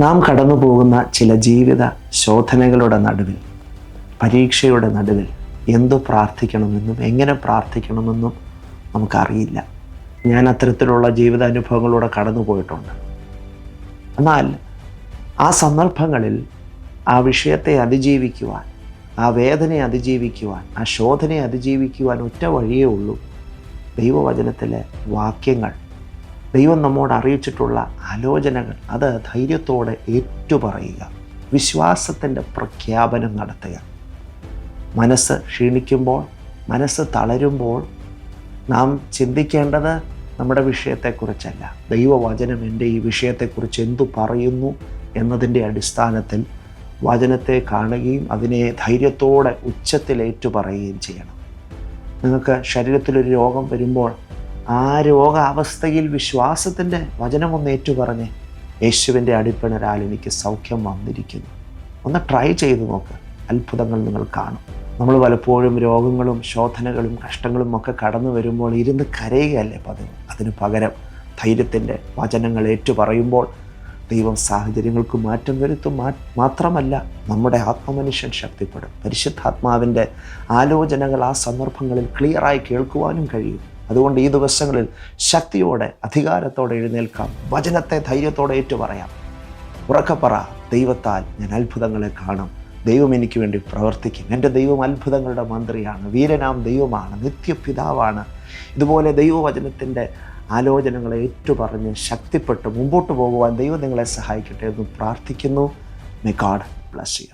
നാം കടന്നു പോകുന്ന ചില ജീവിത ശോധനകളുടെ നടുവിൽ പരീക്ഷയുടെ നടുവിൽ എന്തു പ്രാർത്ഥിക്കണമെന്നും എങ്ങനെ പ്രാർത്ഥിക്കണമെന്നും നമുക്കറിയില്ല. ഞാൻ അത്തരത്തിലുള്ള ജീവിതാനുഭവങ്ങളിലൂടെ കടന്നു പോയിട്ടുണ്ട് എന്നാൽ ആ സന്ദർഭങ്ങളിൽ ആ വിഷയത്തെ അതിജീവിക്കുവാൻ ആ വേദനയെ അതിജീവിക്കുവാൻ ആ ശോധനയെ അതിജീവിക്കുവാൻ ഒറ്റ വഴിയേ ഉള്ളൂ ദൈവവചനത്തിലെ വാക്യങ്ങൾ. ദൈവം നമ്മോട് അറിയിച്ചിട്ടുള്ള ആലോചനകൾ അത് ധൈര്യത്തോടെ ഏറ്റുപറയുക. വിശ്വാസത്തിന്റെ പ്രഖ്യാപനം നടത്തുക. മനസ്സ് ക്ഷീണിക്കുമ്പോൾ മനസ്സ് തളരുമ്പോൾ നാം ചിന്തിക്കേണ്ടത് നമ്മുടെ വിഷയത്തെക്കുറിച്ചല്ല. ദൈവവചനം എന്റെ ഈ വിഷയത്തെക്കുറിച്ച് എന്തു പറയുന്നു എന്നതിന്റെ അടിസ്ഥാനത്തിൽ വചനത്തെ കാണുകയും അതിനെ ധൈര്യത്തോടെ ഉച്ചത്തിൽ ഏറ്റുപറയുകയും ചെയ്യണം. നിങ്ങൾക്ക് ശരീരത്തിലൊരു രോഗം വരുമ്പോൾ ആ രോഗാവസ്ഥയിൽ വിശ്വാസത്തിന്റെ വചനമൊന്ന് ഏറ്റുപറഞ്ഞ് യേശുവിന്റെ അടിപ്പിണരാൽ എനിക്ക് സൗഖ്യം വന്നിരിക്കുന്നു. ഒന്ന് ട്രൈ ചെയ്ത് നോക്ക്. അത്ഭുതങ്ങൾ നിങ്ങൾ കാണും. നമ്മൾ പലപ്പോഴും രോഗങ്ങളും ശോധനകളും കഷ്ടങ്ങളും ഒക്കെ കടന്നു വരുമ്പോൾ ഇരുന്ന് കരയുകയല്ലേ പതിവ്? അതിന് പകരം ധൈര്യത്തിന്റെ വചനങ്ങൾ ഏറ്റുപറയുമ്പോൾ ദൈവം സാഹചര്യങ്ങൾക്ക് മാറ്റം വരുത്തും. മാത്രമല്ല നമ്മുടെ ആത്മമനുഷ്യൻ ശക്തിപ്പെടും. പരിശുദ്ധാത്മാവിന്റെ ആലോചനകൾ ആ സന്ദർഭങ്ങളിൽ ക്ലിയറായി കേൾക്കുവാനും കഴിയും. അതുകൊണ്ട് ഈ ദിവസങ്ങളിൽ ശക്തിയോടെ അധികാരത്തോടെ എഴുന്നേൽക്കാം. വചനത്തെ ധൈര്യത്തോടെ ഏറ്റുപറയാം. ഉറക്കപ്പറ ദൈവത്താൽ ഞാൻ അത്ഭുതങ്ങളെ കാണും. ദൈവം എനിക്ക് വേണ്ടി പ്രവർത്തിക്കും. എന്റെ ദൈവം അത്ഭുതങ്ങളുടെ മന്ത്രിയാണ്. വീരനാം ദൈവമാണ്. നിത്യപിതാവാണ്. ഇതുപോലെ ദൈവവചനത്തിന്റെ ആലോചനകളെ ഏറ്റുപറഞ്ഞ് ശക്തിപ്പെട്ട് മുമ്പോട്ട് പോകുവാൻ ദൈവം നിങ്ങളെ സഹായിക്കട്ടെ എന്ന് പ്രാർത്ഥിക്കുന്നു. മെ ഗാഡ് ബ്ലസ് യു